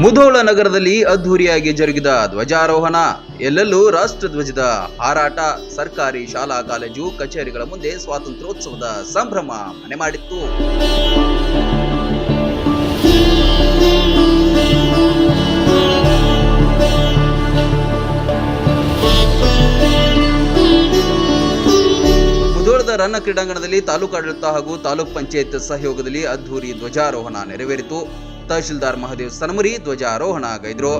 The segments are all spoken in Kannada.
ಮುಧೋಳ ನಗರದಲ್ಲಿ ಅದ್ಧೂರಿಯಾಗಿ ಜರುಗಿದ ಧ್ವಜಾರೋಹಣ. ಎಲ್ಲೆಲ್ಲೂ ರಾಷ್ಟ್ರಧ್ವಜದ ಹಾರಾಟ. ಸರ್ಕಾರಿ ಶಾಲಾ, ಕಾಲೇಜು, ಕಚೇರಿಗಳ ಮುಂದೆ ಸ್ವಾತಂತ್ರ್ಯೋತ್ಸವದ ಸಂಭ್ರಮ ಮನೆ ಮಾಡಿತ್ತು. ಮುಧೋಳದ ರನ್ನ ಕ್ರೀಡಾಂಗಣದಲ್ಲಿ ತಾಲೂಕಾಡಳಿತ ಹಾಗೂ ತಾಲೂಕ್ ಪಂಚಾಯತ್ ಸಹಯೋಗದಲ್ಲಿ ಅದ್ಧೂರಿ ಧ್ವಜಾರೋಹಣ ನೆರವೇರಿತು. ತಹಶೀಲ್ದಾರ್ ಮಹದೇವ್ ಸನಮುರಿ ಧ್ವಜಾರೋಹಣ ಆಗೈದ್ರು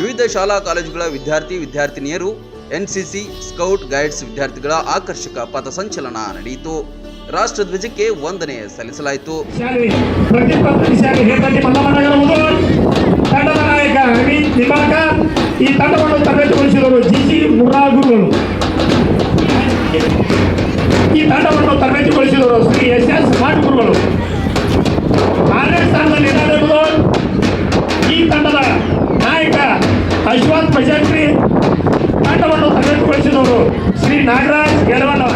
ವಿವಿಧ ಶಾಲಾ ಕಾಲೇಜುಗಳ ವಿದ್ಯಾರ್ಥಿ ವಿದ್ಯಾರ್ಥಿನಿಯರು, ಎನ್ಸಿಸಿ ಸ್ಕೌಟ್ ಗೈಡ್ಸ್ ವಿದ್ಯಾರ್ಥಿಗಳ ಆಕರ್ಷಕ ಪಥಸಂಚಲನ ನಡೆಯಿತು. ರಾಷ್ಟ್ರಧ್ವಜಕ್ಕೆ ವಂದನೆ ಸಲ್ಲಿಸಲಾಯಿತು. ಈ ತಂಡವನ್ನು ತರಬೇತುಗೊಳಿಸಿದವರು ಜಿ ಸಿ ಮುರ್ರಾ ಗುರುಗಳು ಈ ತಂಡವನ್ನು ತರಬೇತಿಗೊಳಿಸಿದವರು ಶ್ರೀ ಎಸ್ ಎಸ್ ಗುರುಗಳು ಆರನೇ ಸ್ಥಾನದಲ್ಲಿ ಇದ್ದಾರೆ ಈ ತಂಡದ ನಾಯಕ ಅಶ್ವಥ್ ಭಜಂತ್ರಿ ತಂಡವನ್ನು ತರಬೇತಿಗೊಳಿಸಿದವರು ಶ್ರೀ ನಾಗರಾಜ್ ಯಡವಣ್ಣ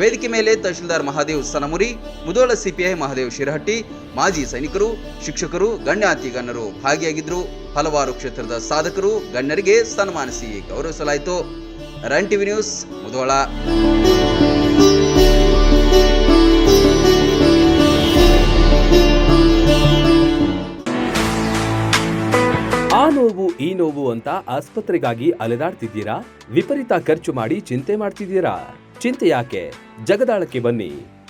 ವೇದಿಕೆ ಮೇಲೆ ತಹಶೀಲ್ದಾರ್ ಮಹಾದೇವ್ ಸನಮುರಿ, ಮುದೋಳ ಸಿಪಿಐ ಮಹಾದೇವ್ ಶಿರಹಟ್ಟಿ, ಮಾಜಿ ಸೈನಿಕರು, ಶಿಕ್ಷಕರು, ಗಣ್ಯಾತಿ ಗಣ್ಯರು ಭಾಗಿಯಾಗಿದ್ದರು ಹಲವಾರು ಕ್ಷೇತ್ರದ ಸಾಧಕರು ಗಣ್ಯರಿಗೆ ಸನ್ಮಾನಿಸಿ ಗೌರವಿಸಲಾಯಿತು. ರನ್ ಟಿವಿ ನ್ಯೂಸ್ ಮುದೋಳ ಆ ನೋವು, ಈ ನೋವು ಅಂತ ಆಸ್ಪತ್ರೆಗಾಗಿ ಅಲೆದಾಡ್ತಿದ್ದೀರಾ? ವಿಪರೀತ ಖರ್ಚು ಮಾಡಿ ಚಿಂತೆ ಮಾಡ್ತಿದ್ದೀರಾ? ಚಿಂತೆ ಯಾಕೆ? ಜಗದಾಳಕ್ಕೆ ಬನ್ನಿ.